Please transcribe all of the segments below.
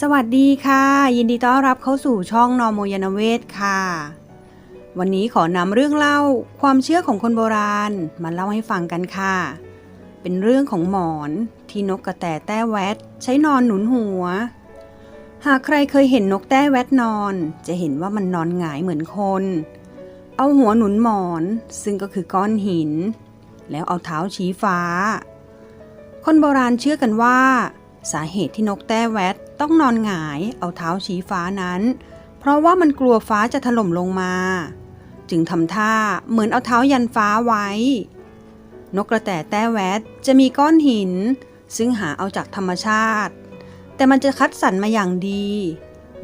สวัสดีค่ะ ยินดีต้อนรับเข้าสู่ช่องนอโมยานเวศค่ะ วันนี้ขอนำเรื่องเล่าความเชื่อของคนโบราณมาเล่าให้ฟังกันค่ะ เป็นเรื่องของหมอนที่นกกระแตแต้แวดใช้นอนหนุนหัว หากใครเคยเห็นนกแต้แวดนอน จะเห็นว่ามันนอนหงายเหมือนคน เอาหัวหนุนหมอนซึ่งก็คือก้อนหิน แล้วเอาเท้าชี้ฟ้า คนโบราณเชื่อกันว่า สาเหตุที่นกแต้แวด ต้องนอนหงายเอาเท้าชี้ฟ้านั้น เพราะว่ามันกลัวฟ้าจะถล่มลงมา จึงทำท่าเหมือนเอาเท้ายันฟ้าไว้ นกกระแตแต้แวดจะมีก้อนหิน ซึ่งหาเอาจากธรรมชาติ แต่มันจะคัดสรรมาอย่างดี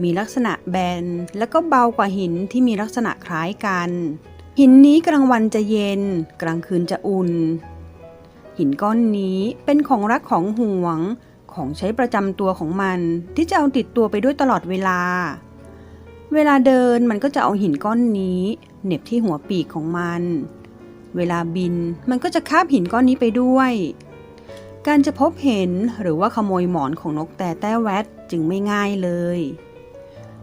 มีลักษณะแบนและก็เบากว่าหินที่มีลักษณะคล้ายกัน หินนี้กลางวันจะเย็น กลางคืนจะอุ่นหินก้อนนี้เป็นของรักของห่วง ของใช้ประจำตัวของมันที่จะเอาติดตัวไปด้วยตลอดเวลา เวลาเดินมันก็จะเอาหินก้อนนี้เหน็บที่หัวปีกของมัน เวลาบินมันก็จะคาบหินก้อนนี้ไปด้วย การจะพบเห็นหรือว่าขโมยหมอนของนกแต่แต้แวดจึงไม่ง่ายเลย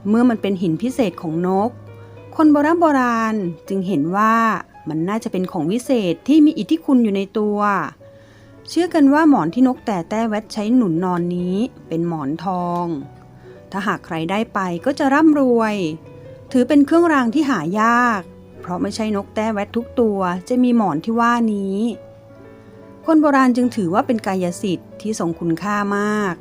เมื่อมันเป็นหินพิเศษของนก คนโบราณโบราณจึงเห็นว่ามันน่าจะเป็นของวิเศษที่มีอิทธิคุณอยู่ในตัวเเชื่อกันว่าหมอนที่นกแต่แต้แวดใช้หนุนนอนนี้ เป็นหมอนทอง ถ้าหากใครได้ไปก็จะร่ำรวย ถือเป็นเครื่องรางที่หายาก เพราะไม่ใช่นกแต้แวดทุกตัวจะมีหมอนที่ว่านี้ คนโบราณจึงถือว่าเป็นกายสิทธิ์ที่ทรงคุณค่ามาก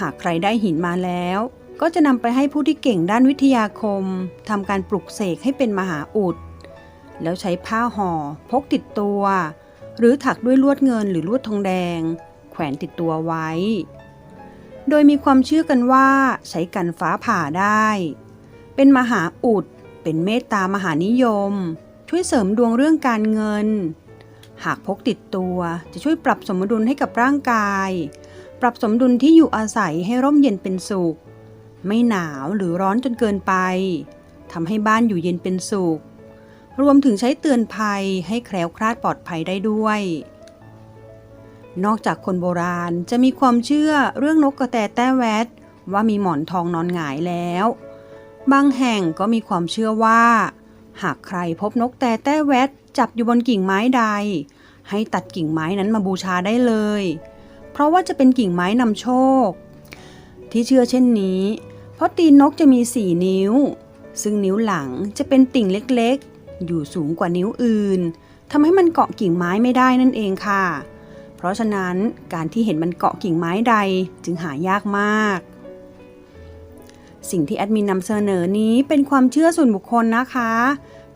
หากใครได้หินมาแล้ว ก็จะนำไปให้ผู้ที่เก่งด้านวิทยาคมทำการปลุกเสกให้เป็นมหาอุด แล้วใช้ผ้าห่อพกติดตัว หรือถักด้วยลวดเงินหรือลวดทองแดง แขวนติดตัวไว้ โดยมีความเชื่อกันว่าใช้กันฟ้าผ่าได้ เป็นมหาอุด เป็นเมตตามหานิยม ช่วยเสริมดวงเรื่องการเงิน หากพกติดตัวจะช่วยปรับสมดุลให้กับร่างกาย ปรับสมดุลที่อยู่อาศัยให้ร่มเย็นเป็นสุข ไม่หนาวหรือร้อนจนเกินไปทำให้บ้านอยู่เย็นเป็นสุข รวมถึงใช้เตือนภัยให้แคล้วคลาดปลอดภัยได้ด้วย นอกจากคนโบราณจะมีความเชื่อเรื่องนกกระแตแต้แวดว่ามีหมอนทองนอนหงายแล้ว บางแห่งก็มีความเชื่อว่า หากใครพบนกแต่แต้แวดจับอยู่บนกิ่งไม้ใด ให้ตัดกิ่งไม้นั้นมาบูชาได้เลย เพราะว่าจะเป็นกิ่งไม้นำโชค ที่เชื่อเช่นนี้ เพราะตีนนกจะมีสี่นิ้ว ซึ่งนิ้วหลังจะเป็นติ่งเล็ก อยู่สูงกว่านิ้วอื่นทำให้มันเกาะกิ่งไม้ไม่ได้นั่นเองค่ะ เพราะฉะนั้นการที่เห็นมันเกาะกิ่งไม้ใดจึงหายากมาก สิ่งที่แอดมินนำเสนอนี้เป็นความเชื่อส่วนบุคคลนะคะ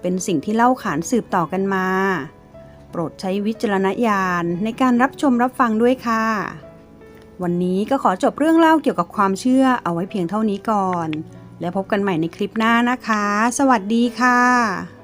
เป็นสิ่งที่เล่าขานสืบต่อกันมา โปรดใช้วิจารณญาณในการรับชมรับฟังด้วยค่ะ วันนี้ก็ขอจบเรื่องเล่าเกี่ยวกับความเชื่อเอาไว้เพียงเท่านี้ก่อน แล้วพบกันใหม่ในคลิปหน้านะคะ สวัสดีค่ะ